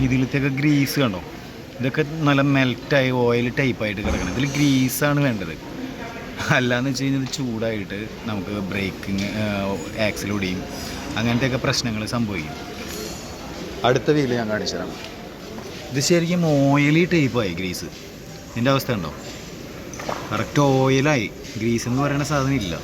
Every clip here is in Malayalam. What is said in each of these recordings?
ഇതിലത്തെയൊക്കെ ഗ്രീസ് കണ്ടോ? ഇതൊക്കെ നല്ല മെൽറ്റായി ഓയിൽ ടൈപ്പായിട്ട് കിടക്കണം. ഇതിൽ ഗ്രീസാണ് വേണ്ടത്. അല്ലാന്ന് വെച്ച് കഴിഞ്ഞാൽ ചൂടായിട്ട് നമുക്ക് ബ്രേക്കിങ് ആക്സിലൂടെയും അങ്ങനത്തെയൊക്കെ പ്രശ്നങ്ങൾ സംഭവിക്കും. അടുത്ത വീൽ ഞാൻ കാണിച്ചു തരാം. ഇത് ശരിക്കും ഓയിലി ടൈപ്പായി ഗ്രീസ്. ഇതിന്റെ അവസ്ഥ ഉണ്ടോ കറക്റ്റ് ഓയിലായി ഗ്രീസ് എന്ന് പറയുന്ന സാധനം ഇല്ല.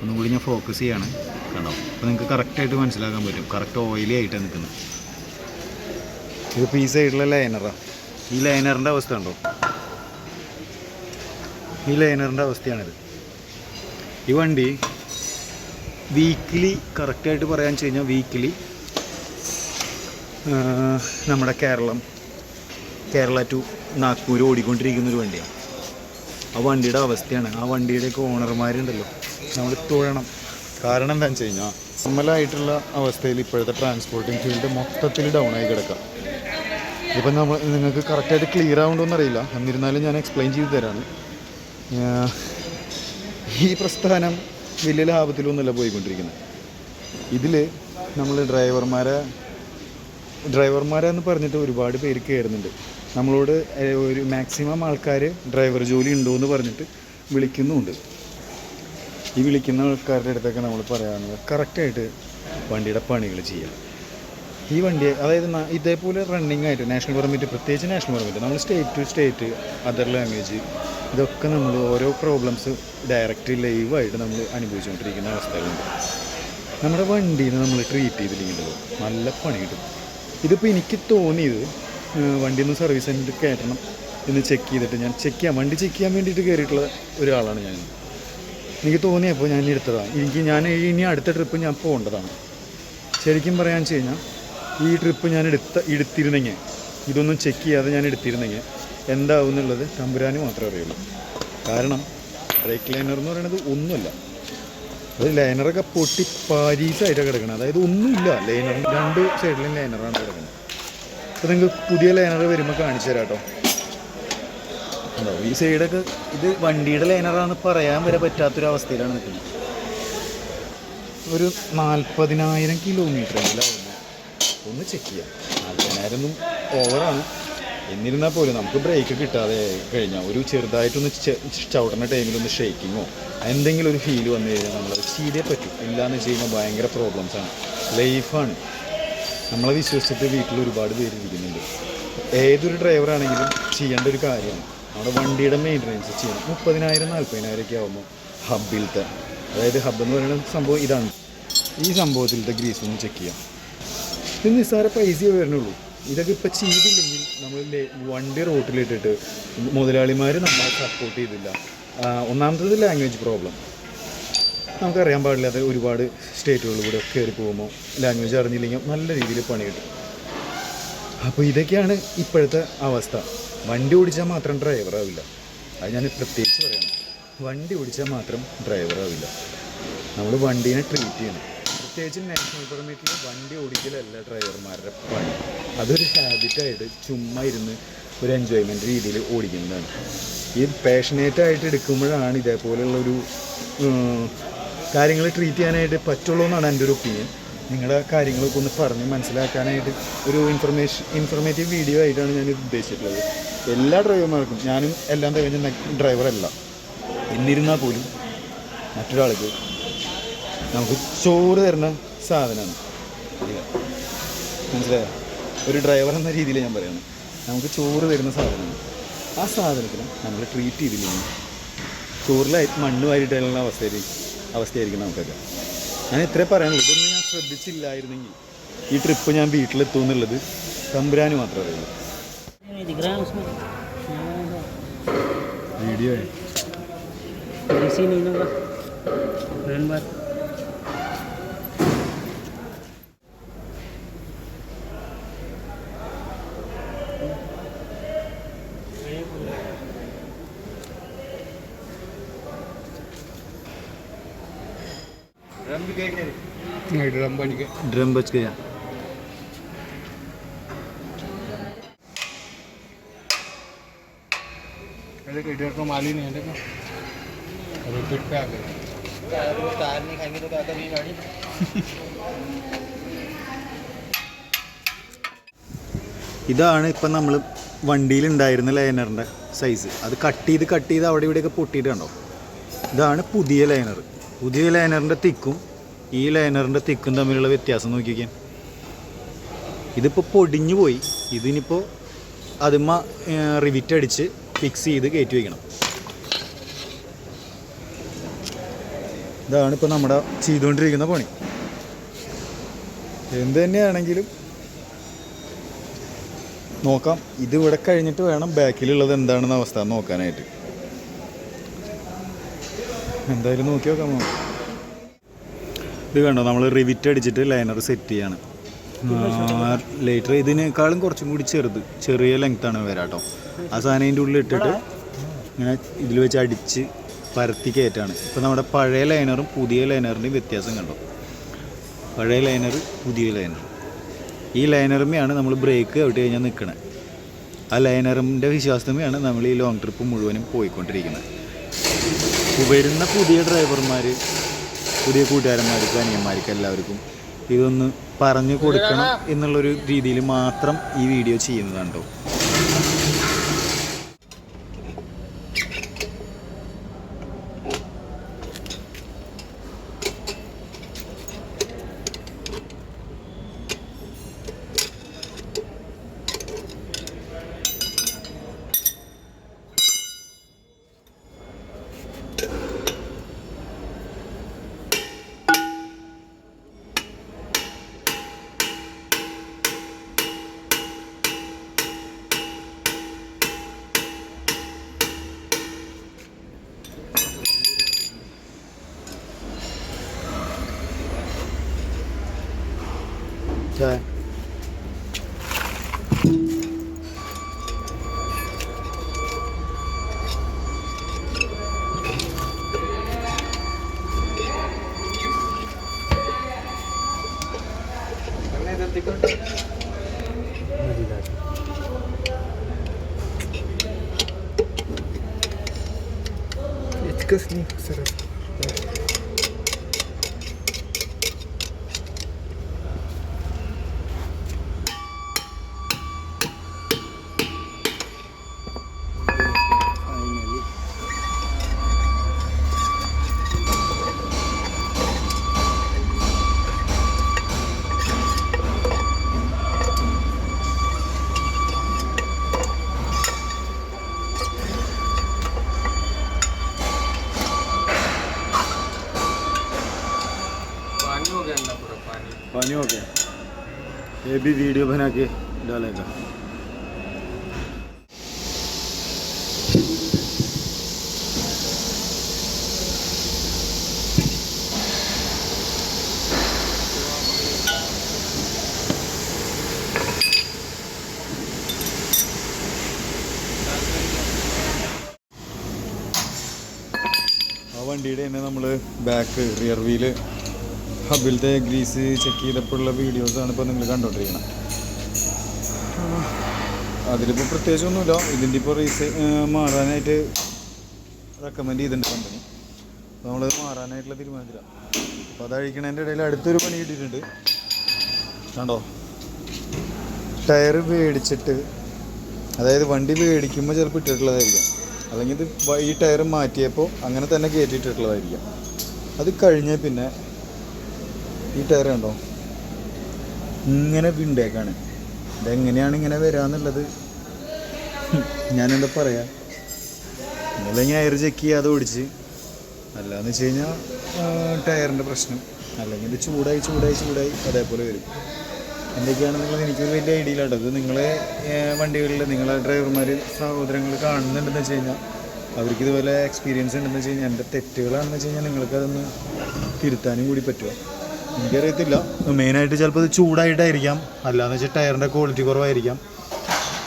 ഒന്നും കൂടി ഞാൻ ഫോക്കസ് ചെയ്യാണ്. കണ്ടോ? അപ്പോൾ നിങ്ങൾക്ക് കറക്റ്റായിട്ട് മനസ്സിലാക്കാൻ പറ്റും. കറക്റ്റ് ഓയിലി ആയിട്ടാണ് നിൽക്കുന്നത്. ഇതിപ്പോൾ ഈ സൈഡിലെ ലൈനറാണ് ഈ ലൈനറിന്റെ അവസ്ഥ ഉണ്ടോ ഈ ലൈനറിന്റെ അവസ്ഥയാണിത്. ഈ വണ്ടി വീക്കിലി കറക്റ്റായിട്ട് പറയാൻ വെച്ച് കഴിഞ്ഞാൽ വീക്കിലി നമ്മുടെ കേരളം കേരള ടു നാഗ്പൂർ ഓടിക്കൊണ്ടിരിക്കുന്ന ഒരു വണ്ടിയാണ് ആ വണ്ടിയുടെ അവസ്ഥയാണ്. ആ വണ്ടിയുടെയൊക്കെ ഓണർമാരുണ്ടല്ലോ നമ്മൾ തൊഴണം കാരണം എന്താണെന്ന് വെച്ച് കഴിഞ്ഞാൽ നോർമലായിട്ടുള്ള അവസ്ഥയിൽ ഇപ്പോഴത്തെ ട്രാൻസ്പോർട്ടിംഗ് ഫീൽഡ് മൊത്തത്തിൽ ഡൗൺ ആയി കിടക്കാം. ഇപ്പം നമ്മൾ നിങ്ങൾക്ക് കറക്റ്റായിട്ട് ക്ലിയർ ആവുന്നുണ്ടോ അറിയില്ല. എന്നിരുന്നാലും ഞാൻ എക്സ്പ്ലെയിൻ ചെയ്തു തരാണ് ഈ പ്രസ്ഥാനം വലിയ ലാഭത്തിലൊന്നുമല്ല പോയിക്കൊണ്ടിരിക്കുന്നത്. ഇതിൽ നമ്മൾ ഡ്രൈവർമാരെ ഡ്രൈവർമാരെന്ന് പറഞ്ഞിട്ട് ഒരുപാട് പേര് കയറുന്നുണ്ട് നമ്മളോട് ഒരു മാക്സിമം ആൾക്കാർ ഡ്രൈവർ ജോലി ഉണ്ടോ എന്ന് പറഞ്ഞിട്ട് വിളിക്കുന്നുമുണ്ട്. ഈ വിളിക്കുന്ന ആൾക്കാരുടെ അടുത്തൊക്കെ നമ്മൾ പറയാനുള്ളത് കറക്റ്റായിട്ട് വണ്ടിയുടെ പണികൾ ചെയ്യാം. ഈ വണ്ടി അതായത് ഇതേപോലെ റണ്ണിങ് ആയിട്ട് നാഷണൽ പെർമിറ്റ് പ്രത്യേകിച്ച് നാഷണൽ പെർമിറ്റ് നമ്മൾ state to state other language ഇതൊക്കെ നമ്മൾ ഓരോ പ്രോബ്ലംസ് ഡയറക്റ്റ് ലൈവായിട്ട് നമ്മൾ അനുഭവിച്ചുകൊണ്ടിരിക്കുന്ന അവസ്ഥകളുണ്ട്. നമ്മുടെ വണ്ടീനെ നമ്മൾ ട്രീറ്റ് ചെയ്തില്ലെങ്കിൽ നല്ല പണി കിട്ടും. ഇതിപ്പോൾ എനിക്ക് തോന്നിയത് വണ്ടി ഒന്ന് സർവീസ് സെന്ററിൽ കയറ്റണം എന്ന് ചെക്ക് ചെയ്തിട്ട് ഞാൻ ചെക്ക് ചെയ്യാൻ വണ്ടി ചെക്ക് ചെയ്യാൻ വേണ്ടിയിട്ട് കയറിയിട്ടുള്ള ഒരാളാണ് ഞാൻ. എനിക്ക് തോന്നിയപ്പോൾ ഞാൻ എടുത്തതാണ്. എനിക്ക് ഞാൻ ഇനി അടുത്ത ട്രിപ്പ് ഞാൻ പോകേണ്ടതാണ്. ശരിക്കും പറയാൻ വെച്ച് കഴിഞ്ഞാൽ ഈ ട്രിപ്പ് ഞാൻ എടുത്ത എടുത്തിരുന്നെങ്കിൽ ഇതൊന്നും ചെക്ക് ചെയ്യാതെ ഞാൻ എടുത്തിരുന്നെങ്കിൽ എന്താവും എന്നുള്ളത് തമ്പുരാന് മാത്രമേ അറിയുള്ളൂ. കാരണം ബ്രേക്ക് ലൈനർ എന്ന് പറയുന്നത് ഒന്നുമല്ല. അത് ലൈനറൊക്കെ പൊട്ടി പാരീസായിട്ടാണ് കിടക്കുന്നത് അതായത് ഒന്നുമില്ല ലൈനർ രണ്ട് സൈഡിലും ലൈനറാണ് കിടക്കുന്നത് അപ്പോൾ നിങ്ങൾക്ക് പുതിയ ലൈനർ വരുമ്പോൾ കാണിച്ചു തരാം കേട്ടോ. ഈ സൈഡൊക്കെ ഇത് വണ്ടിയുടെ ലൈനറാന്ന് പറയാൻ വരെ പറ്റാത്തൊരു അവസ്ഥയിലാണ് നിൽക്കുന്നത്. ഒരു നാൽപ്പതിനായിരം കിലോമീറ്റർ ഒന്ന് ചെക്ക് ചെയ്യാം. നാൽപ്പതിനായിരം ഒന്നും ഓവറാണ് എന്നിരുന്നാൽ പോലും നമുക്ക് ബ്രേക്ക് കിട്ടാതെ കഴിഞ്ഞാൽ ഒരു ചെറുതായിട്ടൊന്ന് ചവിട്ടുന്ന ടൈമിലൊന്ന് ഷേക്കിങ്ങോ എന്തെങ്കിലും ഒരു ഫീൽ വന്നു കഴിഞ്ഞാൽ നമ്മളത് ചെയ്തേ പറ്റും. ഇല്ലയെന്ന് വെച്ച് കഴിഞ്ഞാൽ ഭയങ്കര പ്രോബ്ലംസാണ് ലൈഫാണ് നമ്മളെ വിശ്വസിച്ചിട്ട് വീട്ടിൽ ഒരുപാട് പേര് ഇരിക്കുന്നുണ്ട്. ഏതൊരു ഡ്രൈവറാണെങ്കിലും ചെയ്യേണ്ട ഒരു കാര്യമാണ്. നമ്മുടെ വണ്ടിയുടെ മെയിന്റനൻസ് ചെയ്യണം. മുപ്പതിനായിരം നാൽപ്പതിനായിരം ഒക്കെ ആകുമ്പോൾ ഹബിലത്തെ അതായത് ഹബ് എന്ന് പറയുന്ന സംഭവം ഇതാണ്. ഈ സംഭവത്തിലത്തെ ഗ്രീസ് ഒന്ന് ചെക്ക് ചെയ്യാം. ഇത് നിസ്സാര പൈസയേ വരുന്നുള്ളൂ. ഇതൊക്കെ ഇപ്പം ചെയ്തില്ലെങ്കിൽ നമ്മൾ വണ്ടി റോട്ടിലിട്ടിട്ട് മുതലാളിമാർ നമ്മളെ സപ്പോർട്ട് ചെയ്തില്ല. ഒന്നാമത്തത് ലാംഗ്വേജ് പ്രോബ്ലം നമുക്കറിയാൻ പാടില്ലാത്ത ഒരുപാട് സ്റ്റേറ്റുകളിൽ കൂടെ കയറി പോകുമ്പോൾ ലാംഗ്വേജ് അറിഞ്ഞില്ലെങ്കിൽ നല്ല രീതിയിൽ പണി കിട്ടും. അപ്പോൾ ഇതൊക്കെയാണ് ഇപ്പോഴത്തെ അവസ്ഥ. വണ്ടി ഓടിച്ചാൽ മാത്രം ഡ്രൈവറാവില്ല അത് ഞാൻ പ്രത്യേകിച്ച് പറയണം. വണ്ടി ഓടിച്ചാൽ മാത്രം ഡ്രൈവറാവില്ല നമ്മൾ വണ്ടീനെ ട്രീറ്റ് ചെയ്യണം. പ്രത്യേകിച്ച് നാഷണൽ പെർമിറ്റിൽ വണ്ടി ഓടിക്കലല്ല ഡ്രൈവർമാരുടെ പണി. അതൊരു ഹാബിറ്റായിട്ട് ചുമ്മാ ഇരുന്ന് ഒരു എൻജോയ്മെന്റ് രീതിയിൽ ഓടിക്കുന്നതാണ്. ഈ പാഷനേറ്റ് ആയിട്ട് എടുക്കുമ്പോഴാണ് ഇതേപോലെയുള്ള ഒരു കാര്യങ്ങൾ ട്രീറ്റ് ചെയ്യാനായിട്ട് പറ്റുള്ളൂ എന്നാണ് എന്റെ ഒരു ഒപ്പീനിയൻ നിങ്ങളുടെ കാര്യങ്ങളൊക്കെ ഒന്ന് പറഞ്ഞ് മനസ്സിലാക്കാനായിട്ട് ഒരു ഇൻഫർമേഷൻ ഇൻഫർമേറ്റീവ് വീഡിയോ ആയിട്ടാണ് ഞാൻ ഉദ്ദേശിച്ചിട്ടുള്ളത്. എല്ലാ ഡ്രൈവർമാർക്കും ഞാനും എല്ലാം തികഞ്ഞ ഡ്രൈവറല്ല എന്നിരുന്നാൽ പോലും മറ്റൊരാൾക്ക് നമുക്ക് ചോറ് തരുന്ന സാധനമാണ്. മനസ്സിലായോ? ഒരു ഡ്രൈവർ എന്ന രീതിയിൽ ഞാൻ പറയുന്നത് നമുക്ക് ചോറ് തരുന്ന സാധനമാണ്. ആ സാധനത്തിന് നമ്മൾ ട്രീറ്റ് ചെയ്തില്ലെങ്കിൽ ചോറിലായി മണ്ണ് വാരിയിട്ടുള്ള അവസ്ഥയിൽ അവസ്ഥയായിരിക്കും നമുക്കൊക്കെ ഞാൻ ഇത്രേ പറയാനുള്ളൂ. ഇതൊന്നും ശ്രദ്ധിച്ചില്ലായിരുന്നെങ്കിൽ ഈ ട്രിപ്പ് ഞാൻ വീട്ടിലെത്തും എന്നുള്ളത് തമ്പുരാന് മാത്രമേ അറിയുള്ളൂ नहीं दिख रहा नहीं होगा रन बार ड्रम बन के ड्रम बच गया अरे इधर तो माल ही नहीं है देखो अरे पिट पे आ गए टायर नहीं खाएंगे तो क्या करेगी गाड़ी ഇതാണ് ഇപ്പം നമ്മൾ വണ്ടിയിലുണ്ടായിരുന്ന ലൈനറിൻ്റെ സൈസ് അത് കട്ട് ചെയ്ത് കട്ട് ചെയ്ത് അവിടെ ഇവിടെയൊക്കെ പൊട്ടിയിട്ട് കണ്ടോ ഇതാണ് പുതിയ ലൈനർ പുതിയ ലൈനറിൻ്റെ തിക്കും ഈ ലൈനറിന്റെ തിക്കും തമ്മിലുള്ള വ്യത്യാസം നോക്കിക്കാൻ ഇതിപ്പോൾ പൊടിഞ്ഞു പോയി. ഇതിനിപ്പോൾ അതിമ്മ റിവിറ്റ് അടിച്ച് ഫിക്സ് ചെയ്ത് കയറ്റി വയ്ക്കണം ഇതാണ് ഇപ്പോൾ നമ്മുടെ ചെയ്തുകൊണ്ടിരിക്കുന്ന പണി. എന്ത് തന്നെയാണെങ്കിലും നോക്കാം. ഇതിവിടെ കഴിഞ്ഞിട്ട് വേണം ബാക്കിലുള്ളത് എന്താണെന്ന അവസ്ഥ നോക്കാനായിട്ട്. എന്തായാലും നോക്കി നോക്കാം നമുക്ക്. ഇത് കണ്ടോ? നമ്മൾ റിവിറ്റ് അടിച്ചിട്ട് ലൈനർ സെറ്റ് ചെയ്യാണ്. ലേറ്റർ ഇതിനേക്കാളും കുറച്ചും കൂടി ചെറുത്. ചെറിയ ലെങ്ത് ആണ് വരാട്ടോ ആ സാധനം ഇതിന്റെ ഉള്ളിൽ ഇട്ടിട്ട് ഇങ്ങനെ ഇതിൽ വെച്ച് അടിച്ച് പരത്തി കയറ്റാണ്. ഇപ്പം നമ്മുടെ പഴയ ലൈനറും പുതിയ ലൈനറിന്റെയും വ്യത്യാസം കണ്ടോ? പഴയ ലൈനർ പുതിയ ലൈനർ ഈ ലൈനറുമ്മയാണ് നമ്മൾ ബ്രേക്ക് ഔട്ട് കഴിഞ്ഞാൽ നിൽക്കണേ ആ ലൈനറിന്റെ വിശ്വാസമേയാണ് നമ്മൾ ഈ ലോങ് ട്രിപ്പ് മുഴുവനും പോയിക്കൊണ്ടിരിക്കുന്നത്. വരുന്ന പുതിയ ഡ്രൈവർമാർ പുതിയ കൂട്ടുകാരന്മാർക്കും അനിയന്മാർക്കും എല്ലാവർക്കും ഇതൊന്ന് പറഞ്ഞു കൊടുക്കണം എന്നുള്ളൊരു രീതിയിൽ മാത്രം ഈ വീഡിയോ ചെയ്യുന്നതാണ് കേട്ടോ. कसली सरळ भी वीडियो बना के डालेगा ആ വണ്ടിയുടെ തന്നെ നമ്മൾ ബാക്ക് റിയർ വീല് ഹബിലത്തെ ഗ്രീസ് ചെക്ക് ചെയ്തപ്പോഴുള്ള വീഡിയോസാണ് ഇപ്പോൾ നിങ്ങൾ കണ്ടുകൊണ്ടിരിക്കുന്നത്. അതിലിപ്പോൾ പ്രത്യേകിച്ചൊന്നുമില്ല. ഇതിന്റെ ഇപ്പോൾ റീസ് മാറാനായിട്ട് റെക്കമെൻഡ് ചെയ്തിട്ടുണ്ട് കമ്പനി നമ്മളത് മാറാനായിട്ടുള്ള തീരുമാനത്തിലാണ് അപ്പോൾ അതഴിക്കണതിന്റെ ഇടയിൽ അടുത്തൊരു പണി കിട്ടിയിട്ടുണ്ട്. കണ്ടോ? ടയർ മേടിച്ചിട്ട് അതായത് വണ്ടി മേടിക്കുമ്പോൾ ചിലപ്പോൾ ഇട്ടിട്ടുള്ളതായിരിക്കാം. അല്ലെങ്കിൽ ഇത് ഈ ടയർ മാറ്റിയപ്പോൾ അങ്ങനെ തന്നെ കയറ്റിയിട്ടുള്ളതായിരിക്കാം. അത് കഴിഞ്ഞാൽ പിന്നെ ഈ ടയർ കണ്ടോ? ഇങ്ങനെ വിണ്ടേക്കാണ്. ഇതെങ്ങനെയാണ് ഇങ്ങനെ വരാന്നുള്ളത്? ഞാനെന്താ പറയാ? നിങ്ങളിങ്ങനെ എയർ ചെക്ക് ചെയ്യാതെ ഓടിച്ച്. അല്ലാന്ന് വെച്ച് കഴിഞ്ഞാൽ ടയറിന്റെ പ്രശ്നം. അല്ലെങ്കിൽ ചൂടായി ചൂടായി ചൂടായി അതേപോലെ വരും. എന്തൊക്കെയാണെന്നുള്ളത് എനിക്കൊരു വലിയ ഐഡിയ ഇല്ലാണ്ട് അത് നിങ്ങളെ വണ്ടികളിൽ നിങ്ങളെ ഡ്രൈവർമാർ സഹോദരങ്ങൾ കാണുന്നുണ്ടെന്ന് വെച്ച് കഴിഞ്ഞാൽ അവർക്ക് ഇതുപോലെ എക്സ്പീരിയൻസ് ഉണ്ടെന്ന് വെച്ച് കഴിഞ്ഞാൽ എന്റെ തെറ്റുകളാണെന്ന് വെച്ച് കഴിഞ്ഞാൽ നിങ്ങൾക്കതൊന്ന് തിരുത്താനും കൂടി പറ്റുമോ എനിക്കറിയത്തില്ല. മെയിനായിട്ട് ചിലപ്പോൾ ഇത് ചൂടായിട്ടായിരിക്കാം. അല്ലാന്ന് വെച്ചാൽ ടയറിന്റെ ക്വാളിറ്റി കുറവായിരിക്കാം.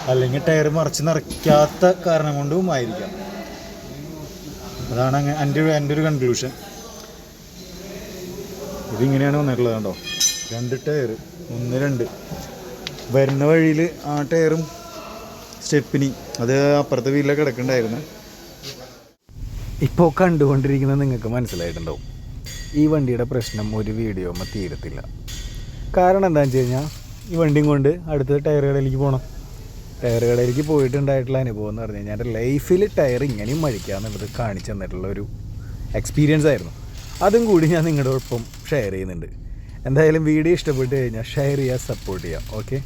അല്ലെങ്കിൽ ടയർ മറിച്ച് നിറയ്ക്കാത്ത കാരണം കൊണ്ടും ആയിരിക്കാം. അതാണ് അങ്ങനെ എന്റെ ഒരു എന്റെ ഒരു കൺക്ലൂഷൻ ഇതിങ്ങനെയാണ് വന്നിട്ടുള്ളത് കണ്ടോ? രണ്ട് ടയർ ഒന്ന് രണ്ട്. വരുന്ന വഴിയിൽ ആ ടയറും സ്റ്റെപ്പിനി അത് അപ്പുറത്തെ വീട്ടിലൊക്കെ കിടക്കണ്ടായിരുന്നു. ഇപ്പോൾ കണ്ടുകൊണ്ടിരിക്കുന്നത് നിങ്ങൾക്ക് മനസ്സിലായിട്ടുണ്ടാവും. ഈ വണ്ടിയുടെ പ്രശ്നം ഒരു വീഡിയോമ്മ തീരത്തില്ല. കാരണം എന്താണെന്ന് വെച്ച് കഴിഞ്ഞാൽ ഈ വണ്ടിയും കൊണ്ട് അടുത്ത ടയർ കടയിലേക്ക് പോകണം ടയർ കടയിലേക്ക് പോയിട്ടുണ്ടായിട്ടുള്ള അനുഭവം എന്ന് പറഞ്ഞു കഴിഞ്ഞാൽ എന്റെ ലൈഫിൽ ടയർ ഇങ്ങനെയും മഴിക്കാന്നുള്ളത് കാണിച്ചു തന്നിട്ടുള്ള ഒരു എക്സ്പീരിയൻസ് ആയിരുന്നു. അതും കൂടി ഞാൻ നിങ്ങളുടെ ഒപ്പം ഷെയർ ചെയ്യുന്നുണ്ട്. എന്തായാലും വീഡിയോ ഇഷ്ടപ്പെട്ട് കഴിഞ്ഞാൽ ഷെയർ ചെയ്യുക സപ്പോർട്ട് ചെയ്യുക ഓക്കെ